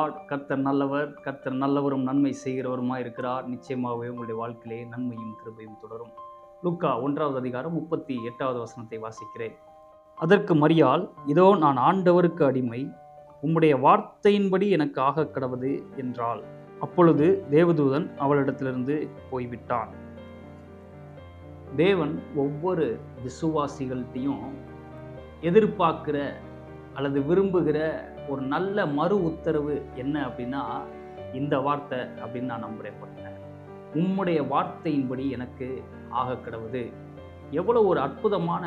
Lord கர்த்தர் நல்லவர் கர்த்தர் நல்லவரும் நன்மை செய்கிறவருமாக இருக்கிறார். நிச்சயமாகவே உங்களுடைய வாழ்க்கையிலே நன்மையும் கிருபையும் தொடரும். லுக்கா ஒன்றாவது அதிகாரம் முப்பத்தி எட்டாவது வசனத்தை வாசிக்கிறேன். அதற்கு மரியால் இதோ நான் ஆண்டவருக்கு அடிமை. உம்முடைய வார்த்தையின்படி எனக்கு ஆக கடவது என்றாள். அப்பொழுது தேவதூதன் அவளிடத்திலிருந்து போய்விட்டான். தேவன் ஒவ்வொரு விசுவாசிகள்கிட்டையும் எதிர்பார்க்கிற அல்லது விரும்புகிற ஒரு நல்ல மறு உத்தரவு என்ன அப்படின்னா இந்த வார்த்தை அப்படின்னு நான் நம்புறேன் உம்முடைய வார்த்தையின்படி எனக்கு ஆக கிடவுது. எவ்வளோ ஒரு அற்புதமான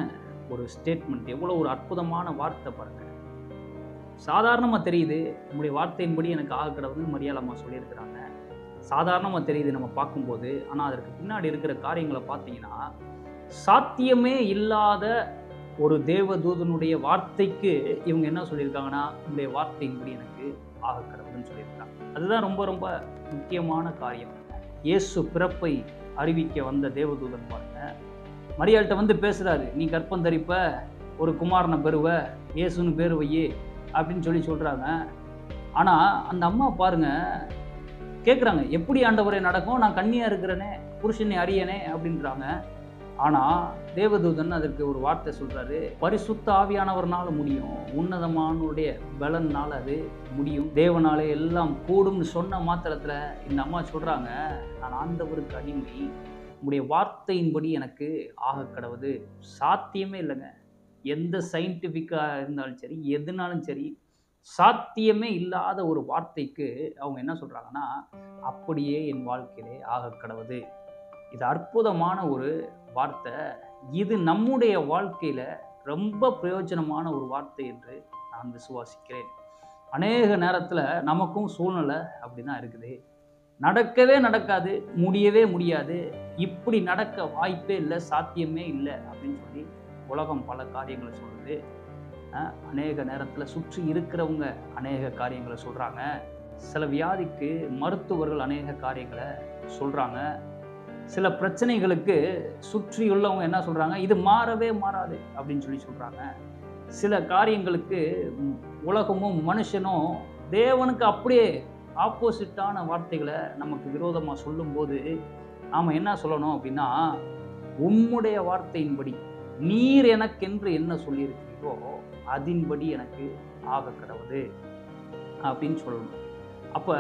ஒரு ஸ்டேட்மெண்ட் எவ்வளோ ஒரு அற்புதமான வார்த்தை பாருங்க. சாதாரணமாக தெரியுது உங்களுடைய வார்த்தையின்படி எனக்கு ஆக கிடவுதுன்னு மரியாதமாக சொல்லியிருக்கிறாங்க. சாதாரணமாக தெரியுது நம்ம பார்க்கும்போது ஆனால் அதற்கு பின்னாடி இருக்கிற காரியங்களை பார்த்தீங்கன்னா சாத்தியமே இல்லாத ஒரு தேவதூதனுடைய வார்த்தைக்கு இவங்க என்ன சொல்லியிருக்காங்கன்னா உங்களுடைய வார்த்தையின்படி எனக்கு ஆக கடவுள்னு சொல்லியிருக்காங்க. அதுதான் ரொம்ப ரொம்ப முக்கியமான காரியம். இயேசு பிறப்பை அறிவிக்க வந்த தேவதூதன் பாருங்க. மரியாள்கிட்ட வந்து பேசுகிறாரு நீ கற்பம் தரிப்ப ஒரு குமாரனை பெறுவ இயேசுன்னு பேர் வையே அப்படின்னு சொல்லி சொல்கிறாங்க ஆனால் அந்த அம்மா பாருங்க கேட்குறாங்க எப்படி ஆண்டவரே நடக்கும்? நான் கண்ணியாக இருக்கிறேனே புருஷனை அறியனே அப்படின்றாங்க. ஆனால் தேவதூதன் அதற்கு ஒரு வார்த்தை சொல்கிறாரு பரிசுத்த ஆவியானவர்னால முடியும். உன்னதமானுடைய பலனால் அது முடியும். தேவனாலே எல்லாம் கூடும்னு சொன்ன மாத்திரத்தில் இந்த அம்மா சொல்கிறாங்க நான் ஆண்டவருக்கு அடிமை. உங்களுடைய வார்த்தையின்படி எனக்கு ஆக கடவுது. சாத்தியமே இல்லைங்க. எந்த சயின்டிஃபிக்காக இருந்தாலும் சரி எதுனாலும் சரி சாத்தியமே இல்லாத ஒரு வார்த்தைக்கு அவங்க என்ன சொல்கிறாங்கன்னா அப்படியே என் வாழ்க்கையிலே ஆக கடவுது. இது அற்புதமான ஒரு வார்த்தை. இது நம்முடைய வாழ்க்கையில் ரொம்ப பிரயோஜனமான ஒரு வார்த்தை என்று நான் விசுவாசிக்கிறேன். அநேக நேரத்தில் நமக்கும் சூழ்நிலை அப்படி தான் இருக்குது. நடக்கவே நடக்காது முடியவே முடியாது. இப்படி நடக்க வாய்ப்பே இல்லை சாத்தியமே இல்லை அப்படின்னு சொல்லி உலகம் பல காரியங்களை சொல்லுது. அநேக நேரத்தில் சுற்றி இருக்கிறவங்க அநேக காரியங்களை சொல்கிறாங்க சில வியாதிக்கு மருத்துவர்கள் அநேக காரியங்களை சொல்கிறாங்க சில பிரச்சனைகளுக்கு சுற்றியுள்ளவங்க என்ன சொல்கிறாங்க இது மாறவே மாறாது அப்படின்னு சொல்லி சொல்கிறாங்க சில காரியங்களுக்கு உலகமும் மனுஷனும் தேவனுக்கு அப்படியே ஆப்போசிட்டான வார்த்தைகளை நமக்கு விரோதமாக சொல்லும்போது நாம் என்ன சொல்லணும் அப்படின்னா உம்முடைய வார்த்தையின்படி நீர் எனக்கென்று என்ன சொல்லியிருக்கிறீரோ அதின்படி எனக்கு ஆக கடவுது அப்படின்னு சொல்லணும். அப்போ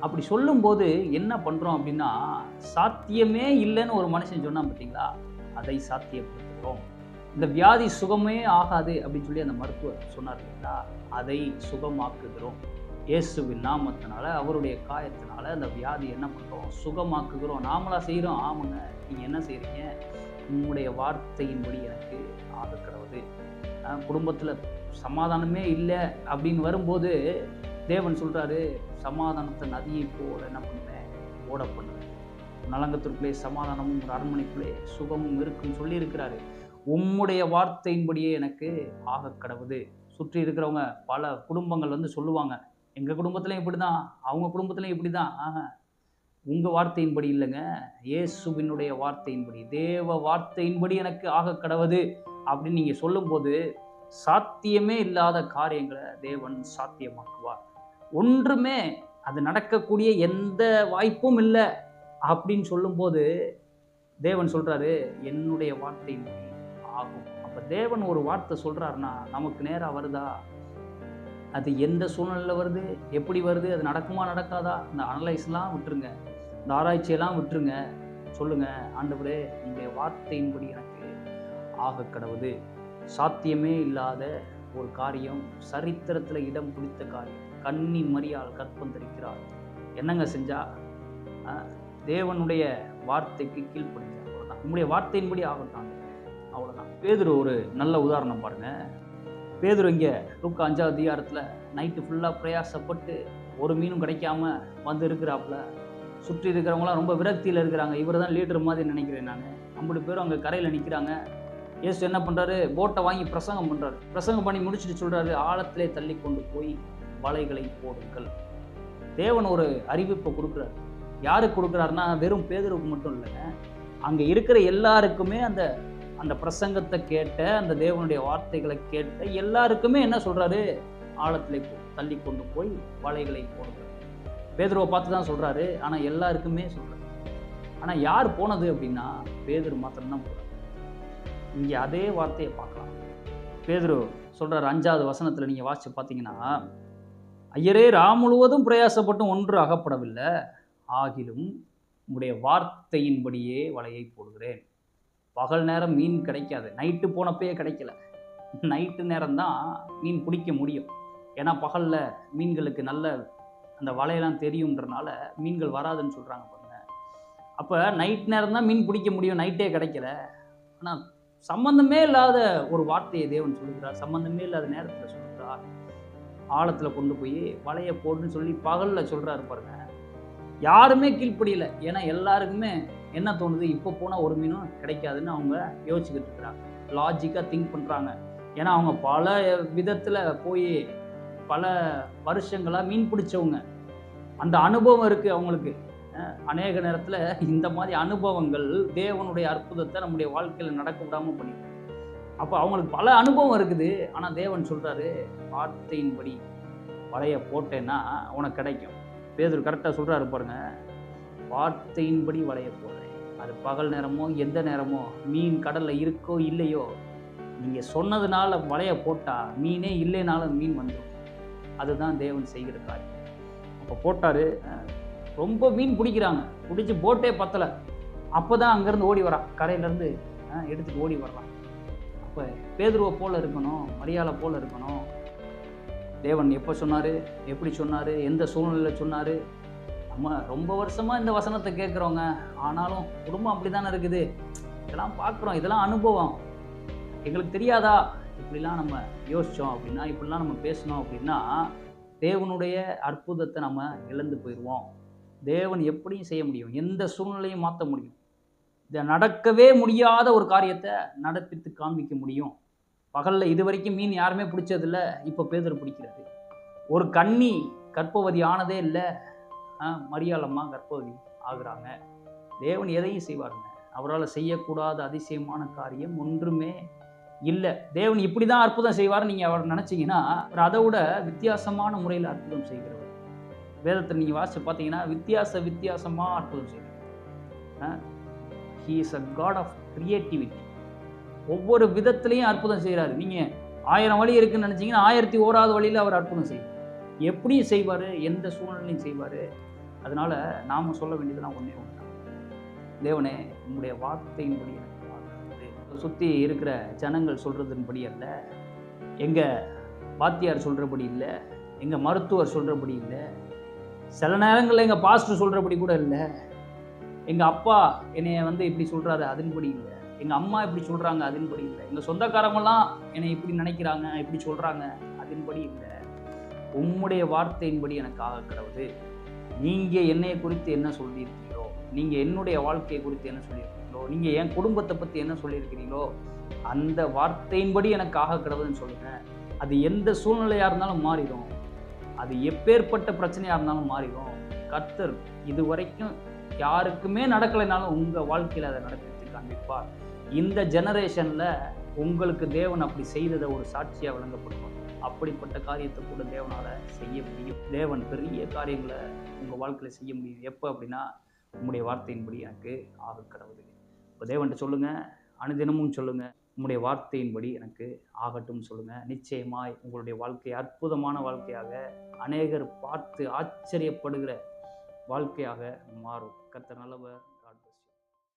அப்படி சொல்லும்போது என்ன பண்ணுறோம் அப்படின்னா சாத்தியமே இல்லைன்னு ஒரு மனுஷன் சொன்னான் பார்த்தீங்களா அதை சாத்தியப்படுத்துகிறோம். இந்த வியாதி சுகமே ஆகாது அப்படின்னு சொல்லி அந்த மருத்துவர் சொன்னார் இல்லைங்களா? அதை சுகமாக்குகிறோம். இயேசுவின் நாமத்தினால அவருடைய காயத்தினால அந்த வியாதி என்ன பண்ணுறோம் சுகமாக்குகிறோம். நாமளா செய்கிறோம் ஆமாங்க நீங்கள் என்ன செய்கிறீங்க உங்களுடைய வார்த்தையின்படி எனக்கு ஆக குடும்பத்தில் சமாதானமே இல்லை அப்படின்னு வரும்போது தேவன் சொல்கிறாரு சமாதானத்தை நதியை போல என்ன பண்ணுவேன்? ஓட பண்ணுவேன். நலங்கத்திற்குள்ளே சமாதானமும் ஒரு அரண்மனைக்குள்ளே சுகமும் இருக்குன்னு சொல்லியிருக்கிறாரு. உம்முடைய வார்த்தையின்படியே எனக்கு ஆக கடவுது. சுற்றி இருக்கிறவங்க பல குடும்பங்கள் வந்து சொல்லுவாங்க எங்கள் குடும்பத்துலையும் இப்படி தான் அவங்க குடும்பத்துலையும் இப்படி தான் ஆக உங்கள் வார்த்தையின்படி இல்லைங்க இயேசுவினுடைய வார்த்தையின்படி. தேவ வார்த்தையின்படி எனக்கு ஆக கடவுது அப்படின்னு நீங்கள் சொல்லும்போது சாத்தியமே இல்லாத காரியங்களை தேவன் சாத்தியமாக்குவார். ஒன்றுமே அது நடக்கக்கூடிய எந்த வாய்ப்பும் இல்லை அப்படின்னு சொல்லும்போது தேவன் சொல்கிறாரு என்னுடைய வார்த்தை ஆகும். அப்போ தேவன் ஒரு வார்த்தை சொல்கிறாருன்னா நமக்கு நேராக வருதா? அது எந்த சூழ்நிலையில் வருது? எப்படி வருது? அது நடக்குமா நடக்காதா? இந்த அனலைஸ்லாம் விட்டுருங்க. இந்த ஆராய்ச்சியெல்லாம் விட்டுருங்க. சொல்லுங்க ஆண்டவரே உங்களுடைய வார்த்தையின்படி எனக்கு ஆக கடவுது சாத்தியமே இல்லாத ஒரு காரியம் சரித்திரத்தில் இடம் பிடித்த காரியம். கண்ணி மரியால் கற்பந்தரிக்கிறார் என்னங்க செஞ்சா? தேவனுடைய வார்த்தைக்கு கீழ்ப்படிஞ்சா. அவ்வளோதான் நம்முடைய வார்த்தையின்படி ஆகட்டும். அவ்வளோதான் பேதுரு ஒரு நல்ல உதாரணம் பாருங்கள் பேதுரு இங்கே லுக்கா அஞ்சாவது அதிகாரத்தில் நைட்டு ஃபுல்லாக பிரயாசப்பட்டு ஒரு மீனும் கிடைக்காம வந்து இருக்கிறாப்புல. சுற்றி இருக்கிறவங்களாம் ரொம்ப விரக்தியில் இருக்கிறாங்க. இவர் தான் லீடர் மாதிரி நினைக்கிறேன் நான். ஐம்பது பேரும் அங்கே கரையில் நிற்கிறாங்க இயேசு என்ன பண்ணுறாரு போட்டை வாங்கி பிரசங்கம் பண்ணுறாரு பிரசங்கம் பண்ணி முடிச்சுட்டு சொல்கிறாரு ஆழத்திலே தள்ளி கொண்டு போய் வலைகளை போடுங்கள். தேவன் ஒரு அறிவிப்பை கொடுக்குறாரு. யாருக்கு கொடுக்குறாருன்னா வெறும் பேதருக்கு மட்டும் இல்லைங்க. அங்கே இருக்கிற எல்லாருக்குமே அந்த அந்த பிரசங்கத்தை கேட்ட அந்த தேவனுடைய வார்த்தைகளை கேட்ட எல்லாருக்குமே என்ன சொல்கிறாரு ஆழத்தில் தள்ளி கொண்டு போய் வலைகளை போடுகிறார் பேதுருவை பார்த்து தான் சொல்கிறாரு ஆனால் எல்லாருக்குமே சொல்கிறார் ஆனால் யார் போனது அப்படின்னா பேதுரு மாத்திரம்தான் போகிறார் இங்கே அதே வார்த்தையை பார்க்கலாம். பேதுரு சொல்கிறார் அஞ்சாவது வசனத்தில் நீங்கள் வாசித்து பார்த்தீங்கன்னா ஐயரே ராம் முழுவதும் பிரயாசப்பட்டும் ஒன்று அகப்படவில்லை. ஆகிலும் உங்களுடைய வார்த்தையின்படியே வலையை போடுகிறேன். பகல் நேரம் மீன் கிடைக்காது. நைட்டு போனப்பயே கிடைக்கல. நைட்டு நேரம்தான் மீன் பிடிக்க முடியும். ஏன்னா பகலில் மீன்களுக்கு நல்ல அந்த வலையெல்லாம் தெரியுன்றனால மீன்கள் வராதுன்னு சொல்கிறாங்க பாருங்க. அப்போ நைட் நேரம் தான் மீன் பிடிக்க முடியும். நைட்டே கிடைக்கல. ஆனால் சம்மந்தமே இல்லாத ஒரு வார்த்தையை தேவன் சொல்லுகிறார். சம்மந்தமே இல்லாத நேரத்தில் சொல்லுகிறார். ஆழத்தில் கொண்டு போய் வலையை போடுன்னு சொல்லி பகலில் சொல்கிறாரு பாருங்க. யாருமே கீழ்ப்படியல. ஏன்னா எல்லாருக்குமே என்ன தோணுது? இப்போ போனால் ஒரு மீனும் கிடைக்காதுன்னு அவங்க யோசிச்சுக்கிட்டு இருக்கிறாங்க. லாஜிக்காக திங்க் பண்ணுறாங்க ஏன்னா அவங்க பல விதத்தில் போய் பல வருஷங்களாக மீன் பிடிச்சவங்க. அந்த அனுபவம் இருக்குது அவங்களுக்கு. அநேக நேரத்தில் இந்த மாதிரி அனுபவங்கள் தேவனுடைய அற்புதத்தை நம்முடைய வாழ்க்கையில் நடக்க விடாமல் பண்ணிடும் அப்போ அவங்களுக்கு பல அனுபவம் இருக்குது. ஆனால் தேவன் சொல்கிறாரு வார்த்தையின்படி வலையை போட்டேன்னா உனக்கு கிடைக்கும். பேதூர் கரெக்டாக சொல்கிறாரு பாருங்க. வார்த்தையின்படி வலையை போடுறேன். அது பகல் நேரமோ எந்த நேரமோ மீன் கடலில் இருக்கோ இல்லையோ நீங்கள் சொன்னதுனால வலையை போட்டால் மீனே இல்லைனாலும் மீன் வந்துடும். அதுதான் தேவன் செய்கிற காரியம். அப்போ போட்டார் ரொம்ப மீன் பிடிக்கிறாங்க. பிடிச்சி போட்டே பத்தலை. அப்போ தான் அங்கேருந்து ஓடி வரான் கரையிலேருந்து எடுத்துகிட்டு ஓடி வர்றான் அப்போ பேதுருவை போல் இருக்கணும் மரியாதை போல் இருக்கணும். தேவன் எப்போ சொன்னார் எப்படி சொன்னார் எந்த சூழ்நிலையில் சொன்னார்? நம்ம ரொம்ப வருஷமாக இந்த வசனத்தை கேட்குறோங்க. ஆனாலும் குடும்பம் அப்படி தானே இருக்குது? இதெல்லாம் பார்க்குறோம் இதெல்லாம் அனுபவம். எங்களுக்கு தெரியாதா? இப்படிலாம் நம்ம யோசித்தோம் அப்படின்னா இப்படிலாம் நம்ம பேசணும் அப்படின்னா தேவனுடைய அற்புதத்தை நம்ம இழந்து போயிடுவோம் தேவன் எப்படியும் செய்ய முடியும். எந்த சூழ்நிலையும் மாற்ற முடியும். இதை நடக்கவே முடியாத ஒரு காரியத்தை நடப்பித்து காண்பிக்க முடியும். பகலில் இது வரைக்கும் மீன் யாருமே பிடிச்சதில்ல இப்போ பேதர் பிடிக்கிறது. ஒரு கன்னி கற்பவதி ஆனதே இல்லை. மரியாளம்மா கர்ப்பவதி ஆகுறாங்க. தேவன் எதையும் செய்வாருங்க. அவரால் செய்யக்கூடாத அதிசயமான காரியம் ஒன்றுமே இல்லை. தேவன் இப்படி தான் அற்புதம் செய்வார்னு நீங்கள் அவர் நினச்சிங்கன்னா அதை விட வித்தியாசமான முறையில் அற்புதம் செய்கிறவர். வேதத்தை நீங்கள் வாசித்து பார்த்தீங்கன்னா வித்தியாச வித்தியாசமாக அற்புதம் செய்கிறார் he is a god of creativity ஒவ்வொரு விதத்துலேயும் அற்புதம் செய்கிறாரு நீங்கள் ஆயிரம் வழி இருக்குன்னு நினச்சிங்கன்னா ஆயிரத்தி ஓராவது வழியில் அவர் அற்புதம் செய்வார். எப்படியும் செய்வார் எந்த சூழ்நிலையும் செய்வார். அதனால் நாம் சொல்ல வேண்டியதெல்லாம் ஒன்றே ஒன்று தேவனே உங்களுடைய வார்த்தையின்படி எனக்கு வாழ்கிறது சுற்றி இருக்கிற ஜனங்கள் சொல்கிறதுன்படி அல்ல. எங்கள் வாத்தியார் சொல்கிறபடி இல்லை. எங்கள் மருத்துவர் சொல்கிறபடி இல்லை. சில நேரங்களில் எங்கள் பாஸ்டர் சொல்கிறபடி கூட இல்லை. எங்கள் அப்பா என்னைய வந்து இப்படி சொல்கிறாரு அதன்படி இல்லை. எங்கள் அம்மா இப்படி சொல்கிறாங்க அதன்படி இல்லை. எங்கள் சொந்தக்காரங்களாம் என்னை இப்படி நினைக்கிறாங்க இப்படி சொல்கிறாங்க அதன்படி இல்லை. உம்முடைய வார்த்தையின்படி எனக்கு ஆக கிடவுது நீங்கள் என்னைய குறித்து என்ன சொல்லியிருக்கீங்களோ நீங்கள் என்னுடைய வாழ்க்கையை குறித்து என்ன சொல்லியிருக்கீங்களோ நீங்கள் என் குடும்பத்தை பற்றி என்ன சொல்லியிருக்கிறீங்களோ அந்த வார்த்தையின்படி எனக்கு ஆக கிடவுதுன்னு சொல்லுங்கள் அது எந்த சூழ்நிலையாக இருந்தாலும் மாறிடும். அது எப்பேற்பட்ட பிரச்சனையாக இருந்தாலும் மாறிடும். கர்த்தர் இது வரைக்கும் யாருக்குமே நடக்கலைனாலும் உங்கள் வாழ்க்கையில் அதை நடக்கிறது கண்டிப்பாக இந்த ஜெனரேஷனில் உங்களுக்கு தேவன் அப்படி செய்ததை ஒரு சாட்சியாக விளங்கப்படுவார். அப்படிப்பட்ட காரியத்தை கூட தேவனால் செய்ய முடியும். தேவன் பெரிய காரியங்களை உங்கள் வாழ்க்கையில் செய்ய முடியும். எப்போ அப்படின்னா உங்களுடைய வார்த்தையின்படி எனக்கு ஆகக்கடவுது இப்போ தேவன்கிட்ட சொல்லுங்கள் அனுதினமும் சொல்லுங்கள் உங்களுடைய வார்த்தையின்படி எனக்கு ஆகட்டும் சொல்லுங்கள் நிச்சயமாய் உங்களுடைய வாழ்க்கை அற்புதமான வாழ்க்கையாக அநேகர் பார்த்து ஆச்சரியப்படுகிற வாழ்க்கையாக மாறும். கத்த நல்லவர்.